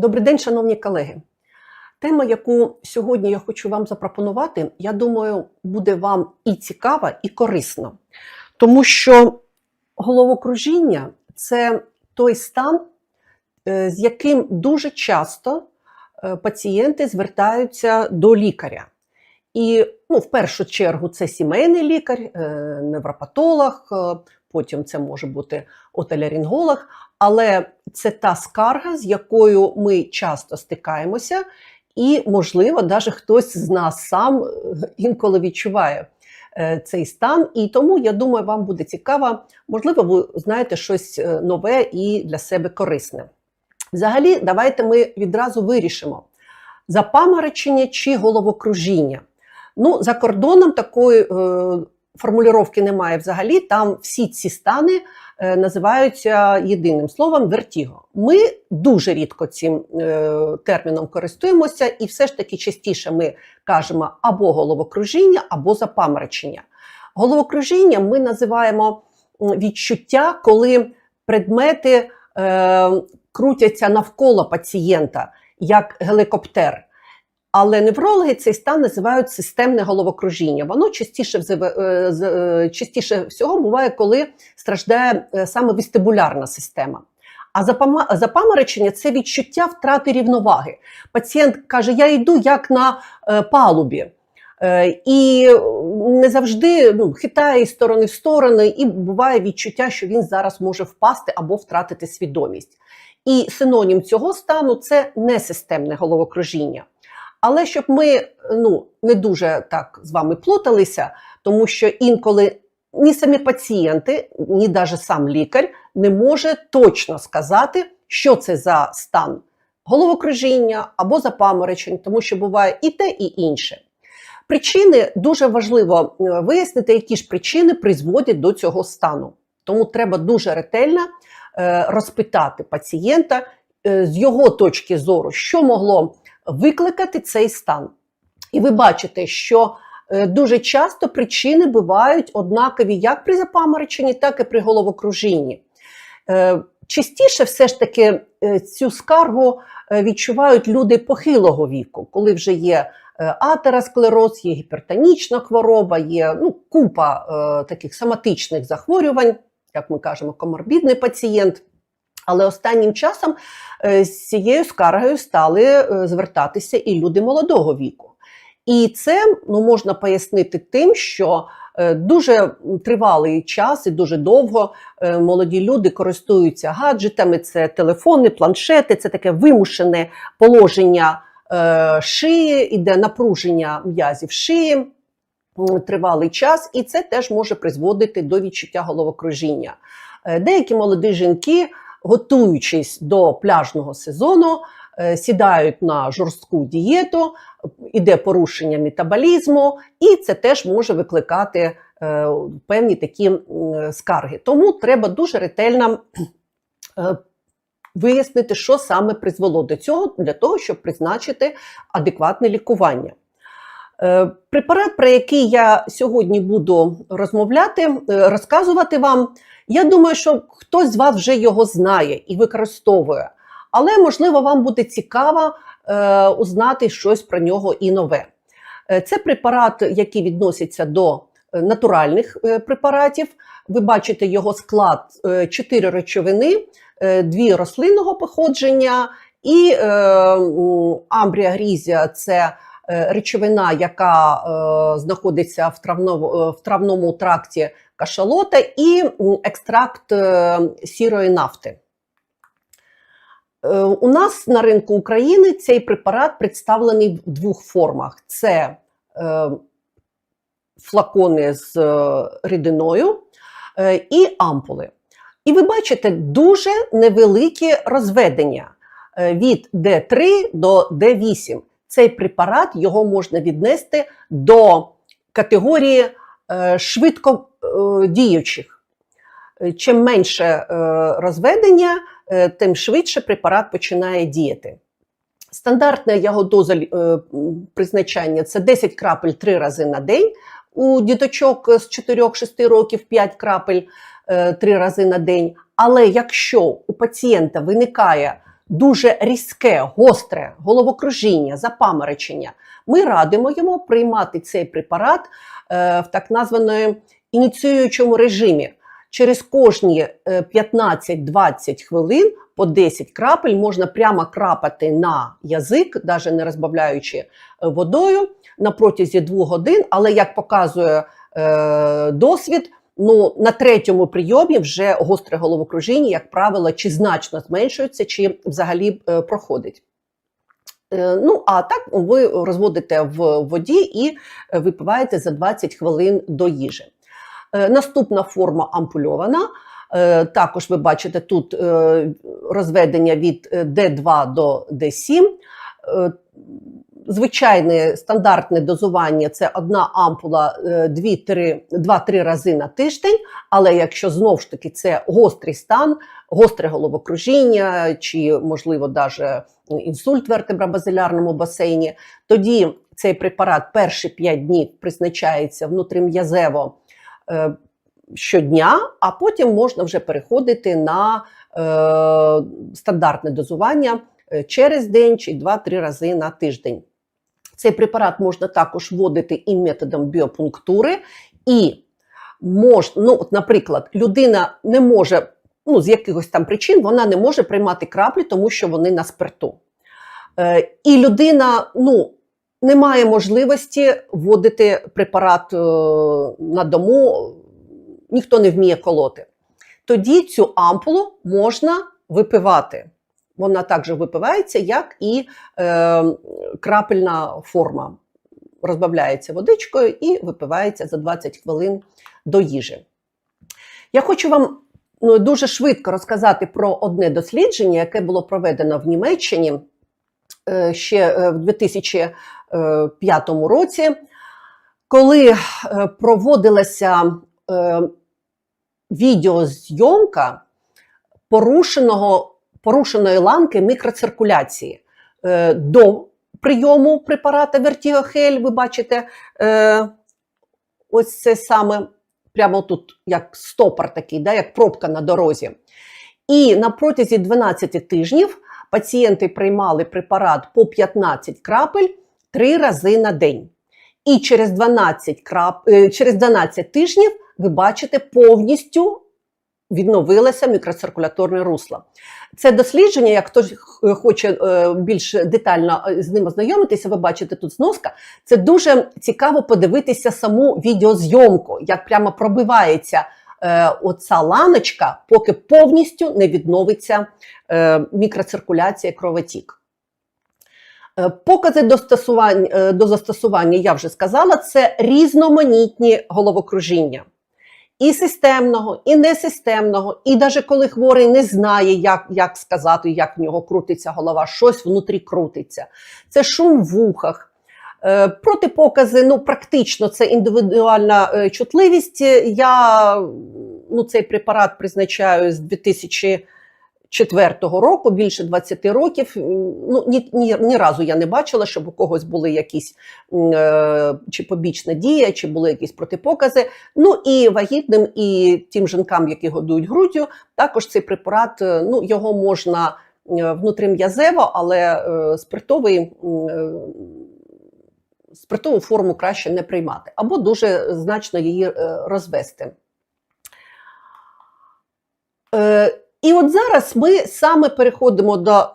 Добрий день, шановні колеги. Тема, яку сьогодні я хочу вам запропонувати, я думаю, буде вам і цікава, і корисна. Тому що головокружіння це той стан, е, з яким дуже часто е, пацієнти звертаються до лікаря. І ну, в першу чергу це сімейний лікар, е, невропатолог, потім це може бути отоляринголог, але це та скарга, з якою ми часто стикаємося, і, можливо, навіть хтось з нас сам е, інколи відчуває е, цей стан. І тому я думаю, вам буде цікаво, можливо, ви знаєте щось е, нове і для себе корисне. Взагалі, давайте ми відразу вирішимо: запаморочення чи головокружіння. Ну, за кордоном такої е, формулювання немає взагалі. Там всі ці стани називаються єдиним словом вертіго. Ми дуже рідко цим е, терміном користуємося, і все ж таки частіше ми кажемо або головокружіння, або запаморочення. Головокружіння ми називаємо відчуття, коли предмети е, крутяться навколо пацієнта, як гелікоптер. Але неврологи цей стан називають системне головокружіння. Воно частіше, е, з- е, частіше всього буває, коли страждає е, саме вестибулярна система. А запаморочення це відчуття втрати рівноваги. Пацієнт каже: Я йду як на палубі. І не завжди ну, хитає із сторони в сторони, і буває відчуття, що він зараз може впасти або втратити свідомість. І синонім цього стану це несистемне головокружіння. Але щоб ми ну, не дуже так з вами плуталися, тому що інколи ні самі пацієнти, ні навіть сам лікар не може точно сказати, що це за стан головокружіння або запаморочень, тому що буває і те, і інше. Причини дуже важливо е, вияснити, які ж причини призводять до цього стану. Тому треба дуже ретельно е, розпитати пацієнта е, з його точки зору, що могло викликати цей стан. І ви бачите, що е, дуже часто причини бувають однакові як при запамороченні, так і при головокружінні. Е, Частіше все ж таки е, цю скаргу відчувають люди похилого віку, коли вже є атеросклероз, є гіпертонічна хвороба, є ну, купа таких соматичних захворювань, як ми кажемо, коморбідний пацієнт. Але останнім часом е, з цією скаргою стали е, звертатися і люди молодого віку. І це ну, можна пояснити тим, що е, дуже тривалий час і дуже довго молоді люди користуються гаджетами, це телефони, планшети, це таке вимушене положення шиї, іде напруження м'язів шиї тривалий час, і це теж може призводити до відчуття головокружіння. Деякі молоді жінки, готуючись до пляжного сезону, е, сідають на жорстку дієту, іде порушення метаболізму, і це теж може викликати е, певні такі скарги. Тому треба дуже ретельно е, вияснити, що саме призвело до цього, для того, щоб призначити адекватне лікування. Е, Препарат, про який я сьогодні буду розмовляти, е, розказувати вам, я думаю, що хтось з вас вже його знає і використовує, але можливо вам буде цікаво е, узнати щось про нього і нове. Це препарат, який відноситься до натуральних препаратів. Ви бачите його склад: чотири речовини, дві рослинного походження і амбрія грізія це речовина, яка е, знаходиться в травному, е, в травному тракті кашалота, і екстракт е, сірої нафти. Е, У нас на ринку України цей препарат представлений в двох формах: це е, флакони з е, рідиною е, і ампули. І ви бачите дуже невеликі розведення е, від D3 до D8. Цей препарат його можна віднести до категорії е, швидко е. Е, Чим менше розведення, тим швидше препарат починає діяти. Стандартна його доза призначання це 10 крапель 3 рази на день. У діточок з 4-6 років 5 крапель 3 рази на день. Але якщо у пацієнта виникає дуже різке, гостре головокружіння, запаморочення, ми радимо йому приймати цей препарат е, в так названому ініціюючому режимі. Через кожні е, 15-20 хвилин по 10 крапель можна прямо крапати на язик, навіть не розбавляючи е, водою на протязі 2 годин. Але як показує е, досвід, ну на третьому прийомі вже гостре головокружіння, як правило, чи значно зменшується, чи взагалі е, проходить. Е, Ну, а так ви розводите в воді і е, випиваєте за 20 хвилин до їжі. Наступна форма ампульована. Також ви бачите тут розведення від е, D2 до D7. Е, Звичайне стандартне дозування це одна ампула е, 2-3 рази на тиждень. Але якщо знову ж таки це гострий стан, гостре головокружіння чи, можливо, навіть інсульт в вертебробазилярному басейні, тоді цей препарат перші 5 днів призначається внутрім'язево е, щодня, а потім можна вже переходити на е, стандартне дозування е, через день чи 2-3 рази на тиждень. Цей препарат можна також вводити і методом біопунктури, і можна, ну, от, наприклад, людина не може, ну, з якихось там причин вона не може приймати краплі, тому що вони на спирту. Е, і людина, ну, не має можливості вводити препарат е, на дому, ніхто не вміє колоти. Тоді цю ампулу можна випивати. Вона також випивається, як і е, крапельна форма. Розбавляється водичкою і випивається за 20 хвилин до їжі. Я хочу вам ну, дуже швидко розказати про одне дослідження, яке було проведено в Німеччині е, ще е, в 2005 році, коли е, проводилася відеозйомка порушеного, порушеної ланки мікроциркуляції е, до прийому препарата Вертігохель. Ви бачите, е, ось це саме прямо тут, як стопор такий, да, як пробка на дорозі. І на протязі 12 тижнів пацієнти приймали препарат по 15 крапель 3 рази на день. І через 12, крап... е, через 12 тижнів ви бачите повністю відновилося мікроциркуляторне русло. Це дослідження, як хтось хоче е, більш детально е, з ним ознайомитися, ви бачите тут зноска. Це дуже цікаво подивитися саму відеозйомку, як прямо пробивається е, оця ланочка, поки повністю не відновиться мікроциркуляція кровотік. Покази до застосування, я вже сказала, це різноманітні головокружіння. І системного, і несистемного, і навіть коли хворий не знає, як, як сказати, як в нього крутиться голова, щось внутрі крутиться. Це шум в вухах. Е, Протипокази, ну практично це індивідуальна е, чутливість. Я ну, цей препарат призначаю з 2004 року, більше 20 років. Ну, ні, ні, ні разу я не бачила, щоб у когось були якісь е, чи побічна дія, чи були якісь протипокази. Ну і вагітним, і тим жінкам, які годують груддю, також цей препарат, е, ну його можна е, внутрім'язево, але е, спиртовий. е, Спиртову форму краще не приймати, або дуже значно її е, розвести. І от зараз ми саме переходимо до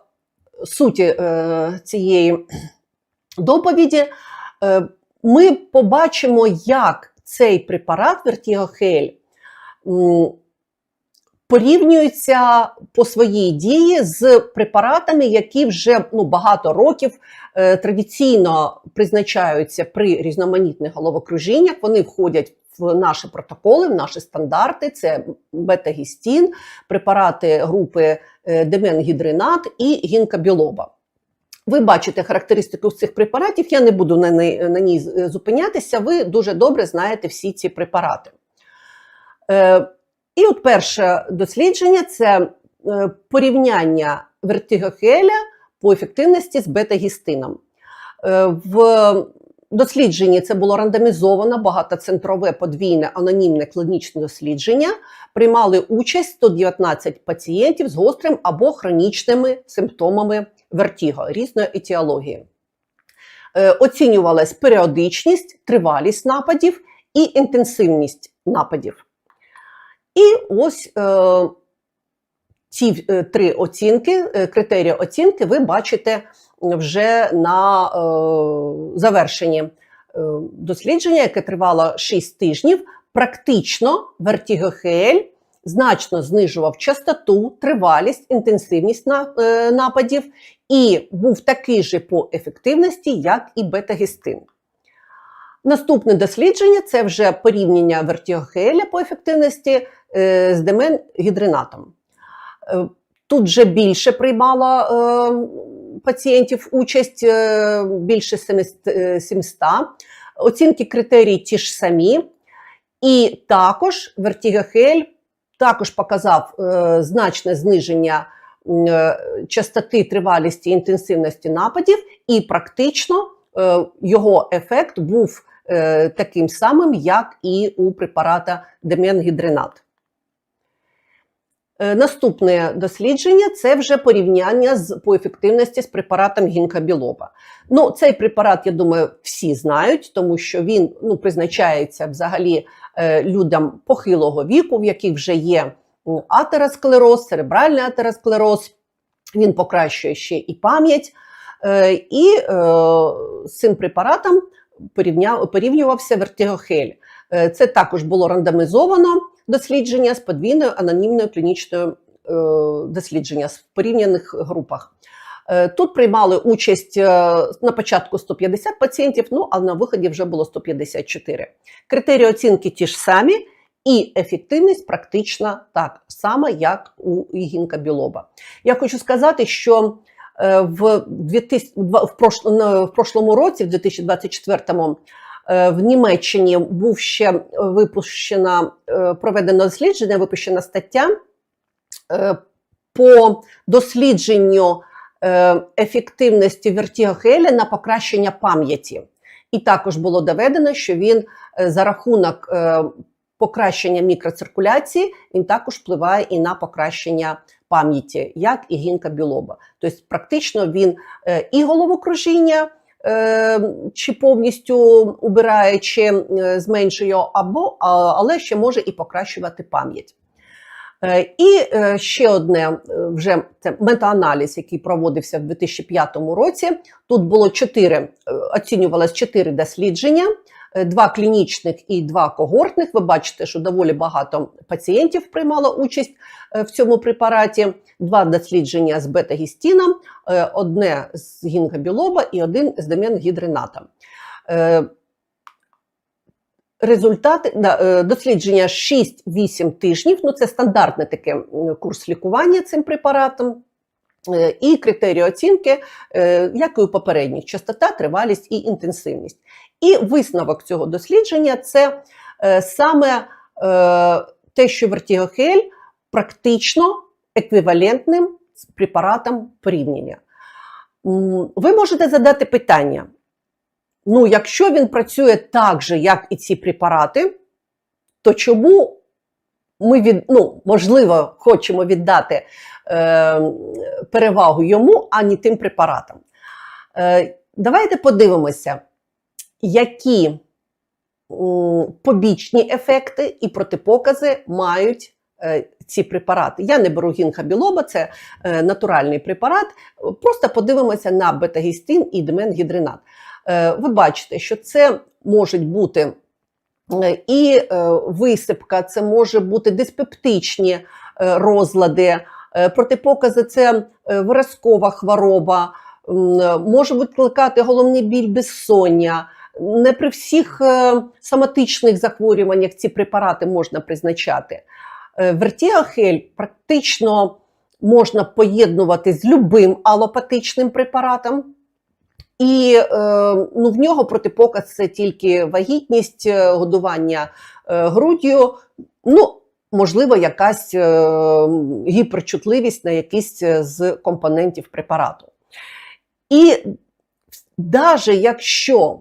суті е, цієї доповіді. Е, Ми побачимо, як цей препарат Вертігохель порівнюється по своїй дії з препаратами, які вже ну, багато років е, традиційно призначаються при різноманітних головокружіннях. Вони входять в наші протоколи, в наші стандарти. Це бета-гістін, препарати групи е, деменгідринат і гінкобілоба. Ви бачите характеристику цих препаратів, я не буду на ній, на ній зупинятися, ви дуже добре знаєте всі ці препарати. Е, і от перше дослідження це е, порівняння вертигохеля по ефективності з бета-гістином. В дослідженні це було рандомізовано, багатоцентрове подвійне анонімне клінічне дослідження. Приймали участь 119 пацієнтів з гострим або хронічними симптомами вертіго різної етіології. Е, Оцінювалась періодичність, тривалість нападів і інтенсивність нападів. І ось е, ці е, три оцінки, е, критерії оцінки ви бачите вже на е, завершенні дослідження, яке тривало 6 тижнів. Практично вертігохель значно знижував частоту, тривалість, інтенсивність на- нападів і був такий же по ефективності, як і бета-гістин. Наступне дослідження це вже порівняння вертігохеля по ефективності з деменгідринатом. Е, Тут вже більше приймало е, пацієнтів участь, е, більше 700. е, 700. Оцінки критерії ті ж самі. І також вертігохель також показав е, значне зниження е, частоти, тривалісті і інтенсивності нападів, і практично е, його ефект був е, таким самим, як і у препарата деменгідринат. Е, Наступне дослідження це вже порівняння з по ефективності з препаратом гінкобілоба. Ну, цей препарат, я думаю, всі знають, тому що він ну, призначається взагалі е, людям похилого віку, в яких вже є атеросклероз, церебральний атеросклероз. Він покращує ще і пам'ять. Е, І з цим препаратом порівнювався вертигохель. Е, Це також було рандомізовано дослідження з подвійною анонімною клінічною е, дослідження в порівняних групах. Е, Тут приймали участь е, на початку 150 пацієнтів, ну а на виході вже було 154. Критерії оцінки ті ж самі, і ефективність практично так само, як у гінкобілоба. Я хочу сказати, що в, 2000, в, прошлому році, в 2024-му, е, в Німеччині був ще випущена, е, проведено дослідження, випущена стаття е, по дослідженню е, ефективності вертігохеля на покращення пам'яті. І також було доведено, що він е, за рахунок е, покращення мікроциркуляції він також впливає і на покращення пам'яті, як і гінкобілоба. Тобто, практично він е, і головокружіння е, чи повністю убирає, чи е, зменшує, або, але ще може і покращувати пам'ять. Е, І е, ще одне е, вже це метааналіз, який проводився в 2005 році. Тут було чотири, оцінювалось чотири дослідження, два клінічних і два когортних. Ви бачите, що доволі багато пацієнтів приймало участь в цьому препараті. Два дослідження з бета-гістіном, одне з гінгобілоба і один з деменгідринатом. Результати е, дослідження 6-8 тижнів. Ну це стандартний такий м, курс лікування цим препаратом. Е, І критерії оцінки, е, як і у попередніх: частота, тривалість і інтенсивність. І висновок цього дослідження це саме те, що вертігохель практично еквівалентним препаратом порівняння. Ви можете задати питання: ну, якщо він працює так же, як і ці препарати, то чому ми від, ну, можливо хочемо віддати е, перевагу йому, а не тим препаратам? Е, давайте подивимося, які побічні ефекти і протипокази мають е, ці препарати. Я не беру гінхабілоба, це е, натуральний препарат. Просто подивимося на бета-гістин і деменгідринат. Е, ви бачите, що це можуть бути е, і е, висипка, це може бути диспептичні розлади, протипокази це виразкова хвороба, може викликати головний біль безсоння. Не при всіх соматичних захворюваннях ці препарати можна призначати. Вертіахель практично можна поєднувати з любим алопатичним препаратом. І е, ну, в нього протипоказ це тільки вагітність, е, годування е, груддю, ну, можливо, якась гіперчутливість на якийсь з компонентів препарату. І навіть якщо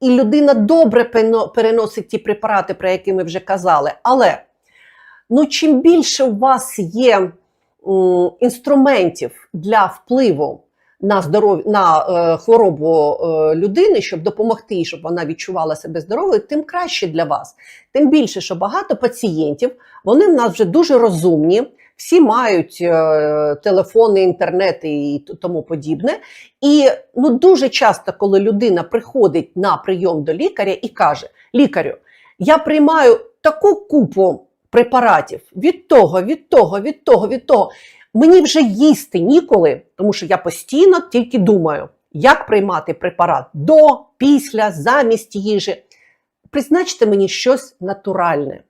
і людина добре переносить ті препарати, про які ми вже казали. Але ну, чим більше у вас є інструментів для впливу на здоров... на е, хворобу е, людини, щоб допомогти, щоб вона відчувала себе здоровою, тим краще для вас. Тим більше, що багато пацієнтів, вони в нас вже дуже розумні, всі мають е, телефони, інтернети і тому подібне. І ну, дуже часто, коли людина приходить на прийом до лікаря і каже: лікарю, я приймаю таку купу препаратів від того, від того, від того, від того. Мені вже їсти ніколи, тому що я постійно тільки думаю, як приймати препарат до, після, замість їжі. Призначте мені щось натуральне.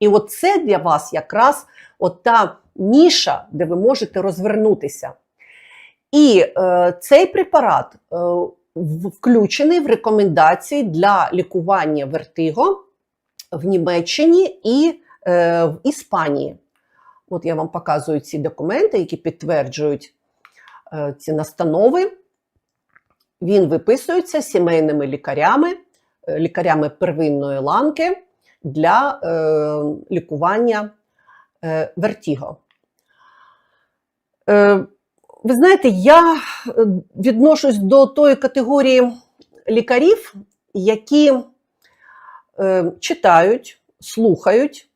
І от це для вас якраз от та ніша, де ви можете розвернутися. І е, цей препарат е, включений в рекомендації для лікування вертиго в Німеччині і е, в Іспанії. От я вам показую ці документи, які підтверджують е, ці настанови. Він виписується сімейними лікарями, е, лікарями первинної ланки для е, лікування вертіго. Ви знаєте, я відношусь до тої категорії лікарів, які читають, слухають,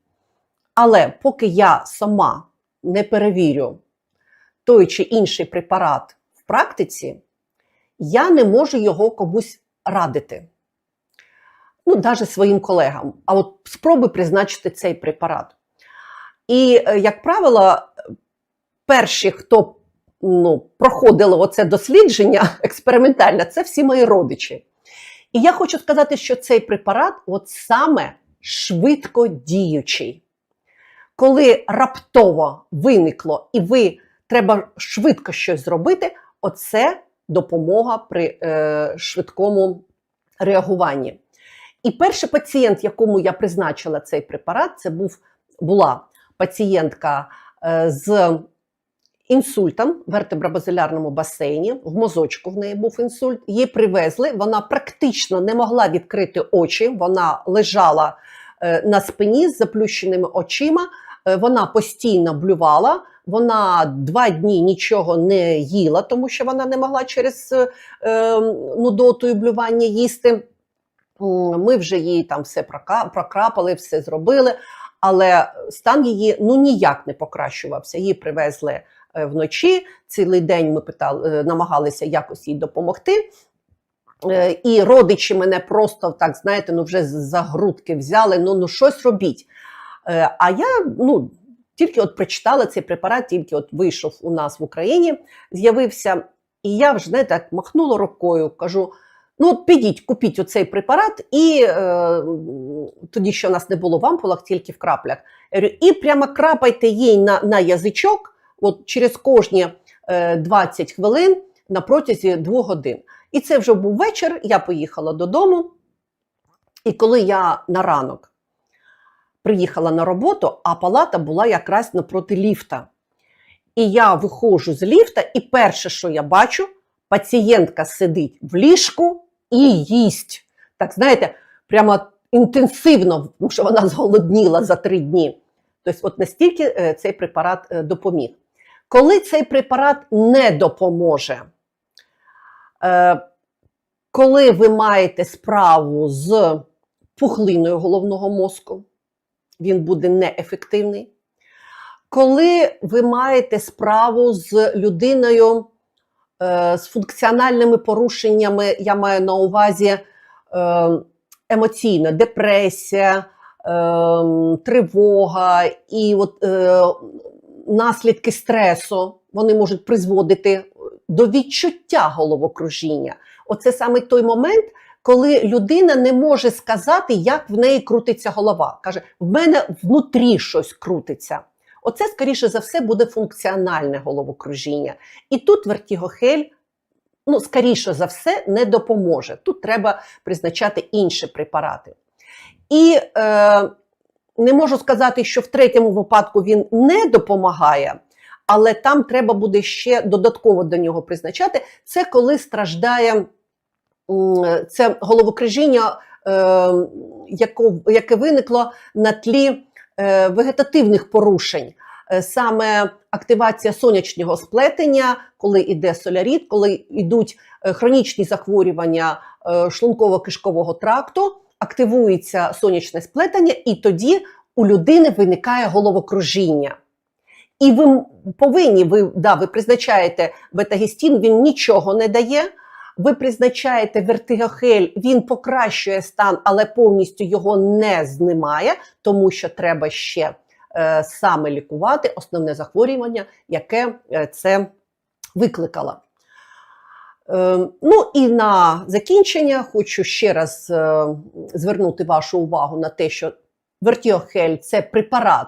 але поки я сама не перевірю той чи інший препарат в практиці, я не можу його комусь радити. Ну, навіть своїм колегам. А от спробуй призначити цей препарат. І, е, як правило, перші, хто ну, проходили оце дослідження експериментальне, це всі мої родичі. І я хочу сказати, що цей препарат от саме швидко діючий. Коли раптово виникло і ви треба швидко щось зробити, оце допомога при е, швидкому реагуванні. І перший пацієнт, якому я призначила цей препарат, це був, була пацієнтка е, з інсультом в вертебробазилярному басейні, в мозочку в неї був інсульт. Її привезли, вона практично не могла відкрити очі, вона лежала е, на спині з заплющеними очима, вона постійно блювала. Вона два дні нічого не їла, тому що вона не могла через е, е, нудоту і блювання їсти. Ми вже їй там все прокрапали, все зробили, але стан її ну ніяк не покращувався. Її привезли е, вночі. Цілий день ми питали, е, намагалися якось їй допомогти. Е, І родичі мене просто так, знаєте, ну вже за грудки взяли, ну, ну щось робіть. Е, А я ну, тільки от прочитала цей препарат, тільки от вийшов у нас в Україні, з'явився. І я вже знаєте, так махнула рукою, кажу: ну, от підіть, купіть оцей препарат, і е, тоді ще в нас не було в ампулах, тільки в краплях. І прямо крапайте їй на, на язичок, от через кожні е, 20 хвилин на протязі двох годин. І це вже був вечір, я поїхала додому. І коли я на ранок приїхала на роботу, а палата була якраз напроти ліфта. І я виходжу з ліфта, і перше, що я бачу, пацієнтка сидить в ліжку і їсть. Так, знаєте, прямо інтенсивно, тому що вона зголодніла за три дні. Тобто, от настільки е, цей препарат е, допоміг. Коли цей препарат не допоможе, е, коли ви маєте справу з пухлиною головного мозку, він буде неефективний. Коли ви маєте справу з людиною е, з функціональними порушеннями, я маю на увазі е, емоційна депресія, е, тривога і от, наслідки стресу, вони можуть призводити до відчуття головокружіння. Оце саме той момент, коли людина не може сказати, як в неї крутиться голова. Каже, в мене внутрі щось крутиться. Оце, скоріше за все, буде функціональне головокружіння. І тут вертігохель, ну, скоріше за все, не допоможе. Тут треба призначати інші препарати. І е, не можу сказати, що в третьому випадку він не допомагає, але там треба буде ще додатково до нього призначати. Це коли страждає це головокрижіння, е, яке виникло на тлі е, вегетативних порушень. Е, Саме активація сонячного сплетення, коли йде соляріт, коли йдуть хронічні захворювання шлунково-кишкового тракту, активується сонячне сплетення, і тоді у людини виникає головокружіння. І ви повинні, ви, да, ви призначаєте бета-гістін, він нічого не дає. Ви призначаєте вертигохель, він покращує стан, але повністю його не знімає, тому що треба ще е, саме лікувати основне захворювання, яке е, це викликало. Е, ну і на закінчення хочу ще раз е, звернути вашу увагу на те, що вертіохель це препарат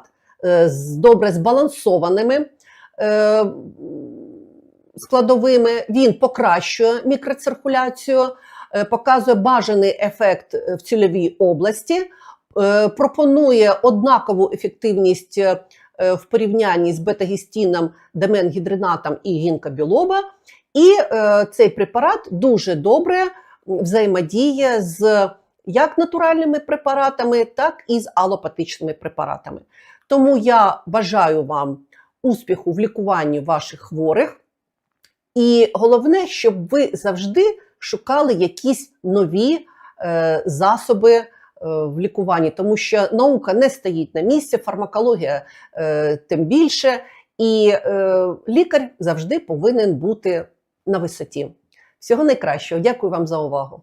з добре збалансованими складовими. Він покращує мікроциркуляцію, е, показує бажаний ефект в цільовій області, е, пропонує однакову ефективність е, в порівнянні з бета-гістіном, деменгідринатом і гінкобілоба. І цей препарат дуже добре взаємодіє з як натуральними препаратами, так і з алопатичними препаратами. Тому я бажаю вам успіху в лікуванні ваших хворих. І головне, щоб ви завжди шукали якісь нові е, засоби е, в лікуванні, тому що наука не стоїть на місці, фармакологія е, тим більше, і е, лікар завжди повинен бути на висоті. Всього найкращого. Дякую вам за увагу.